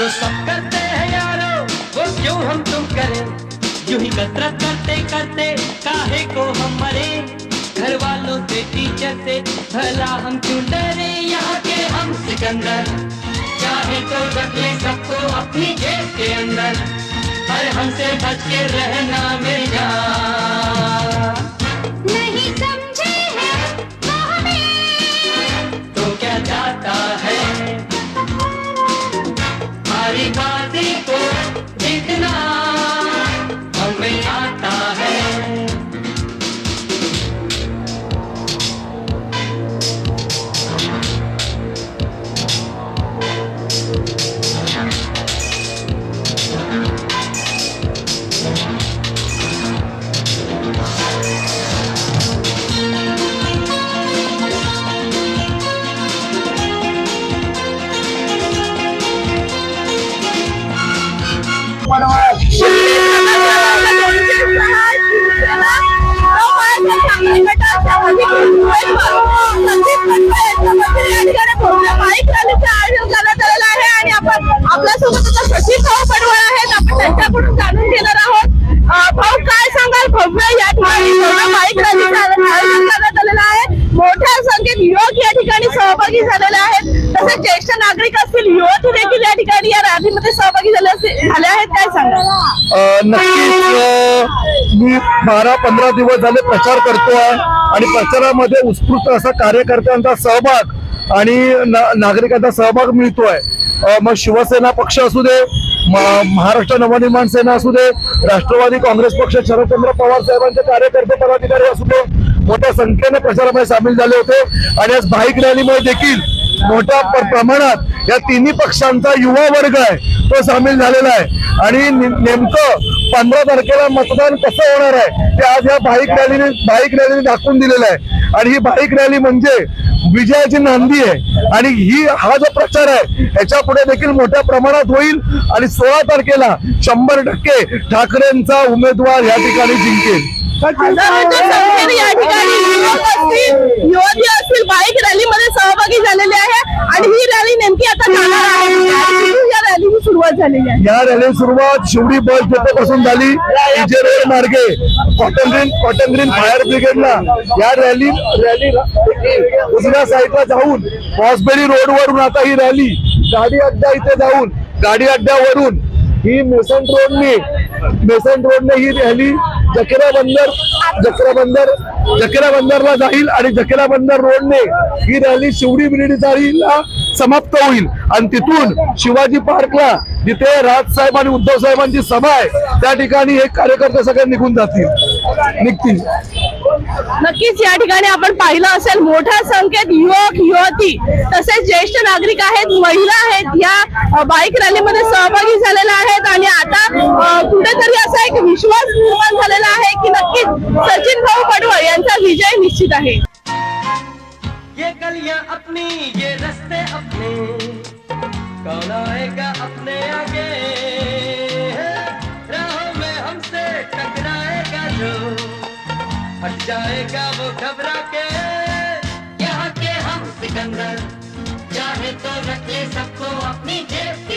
जो सब करते हैं यारो, वो क्यों हम तुम करें? यूँ ही कसरत करते करते काहे को हम मरे? घर वालों से, टीचर से, भला हम क्यों डरे? यहाँ के हम सिकंदर, चाहे तो रख ले सबको अपनी जेब के अंदर। हर हमसे बच के रहना मेरी Maricón. मोठ्या संख्येत युवक या ठिकाणी सहभागी झालेले आहेत. तसेच ज्येष्ठ नागरिक असतील युवती देखील या ठिकाणी या रॅलीमध्ये सहभागी झाले असतील- झाले आहेत काय सांगा नक्कीच मी बारा पंधरा दिवस झाले प्रचार करतो आहे आणि प्रचारामध्ये उत्स्फूर्त असा कार्यकर्त्यांचा सहभाग आणि ना- नागरिकांचा सहभाग मिळतोय. मग शिवसेना पक्ष असू दे म- महाराष्ट्र नवनिर्माण सेना असू दे राष्ट्रवादी काँग्रेस पक्ष शरदचंद्र पवार साहेबांचे कार्यकर्ते पदाधिकारी असू दे मोठ्या संख्येने प्रचारामध्ये सामील झाले होते. आणि आज बाईक रॅलीमध्ये देखील मोठ्या प्रमाणात या तिन्ही पक्षांचा युवा वर्ग आहे तो सामील झालेला आहे. आणि नेमकं पंधरा तारखेला मतदान कसं होणार आहे ते आज या बाईक रॅलीने बाईक रॅलीने दाखवून दिलेलं आहे. आणि ही बाईक रॅली म्हणजे विजयाची नांदी आहे. आणि ही हा जो प्रचार आहे याच्यापुढे देखील मोठ्या प्रमाणात होईल. आणि सोळा तारखेला शंभर टक्के ठाकरेंचा उमेदवार या ठिकाणी जिंकेल हजारोच्या संख्येने या ठिकाणी युवक असतील युवती असतील बाईक रॅलीमध्ये सहभागी झालेले आहे आणि ही रॅली नेमकी आता जाणार आहे आणि या रॅलीची सुरुवात झालेली आहे. या रॅली सुरुवात शिवडी बस डेपो पासून झाली. विजय रोड मार्गे. Cotton green cotton green fire ब्रिगेडला या रॅली रॅली उजव्या साईडला जाऊन पॉसबेरी रोड वरून आता ही रॅली गाडी अड्डा इथे जाऊन गाडी अड्ड्यावरून ही मेसन रोडनी मेसन रोडने ही रॅली जकेरा बंदर जकेरा बंदर जकेरा बंदरला जाईल आणि जकेरा बंदर रोडने ही रॅली शिवडी बिर्डीचा समाप्त होईल. आणि तिथून शिवाजी पार्कला जिथे राजसाहेब आणि उद्धव साहेबांची सभा आहे त्या ठिकाणी हे कार्यकर्ते सगळे निघून जातील. निघतील. नक्कीच या ठिकाणी आपण पाहिलं असेल मोठ्या संख्येत युवक युवती तसेच ज्येष्ठ नागरिक आहेत महिला आहेत या बाईक रॅलीमध्ये सहभागी झालेल्या आहेत आणि आता कुठेतरी असा एक विश्वास निर्माण झालेला आहे की नक्कीच सचिन भाऊ पडवळ यांचा विजय निश्चित आहे. ये गलियां अपनी ये रास्ते अपने कौन आएगा अपने आगे? जो हट जाएगा वो घबरा के। यहाँ के हम सिकंदर चाहे तो रख ले सबको अपनी जेब।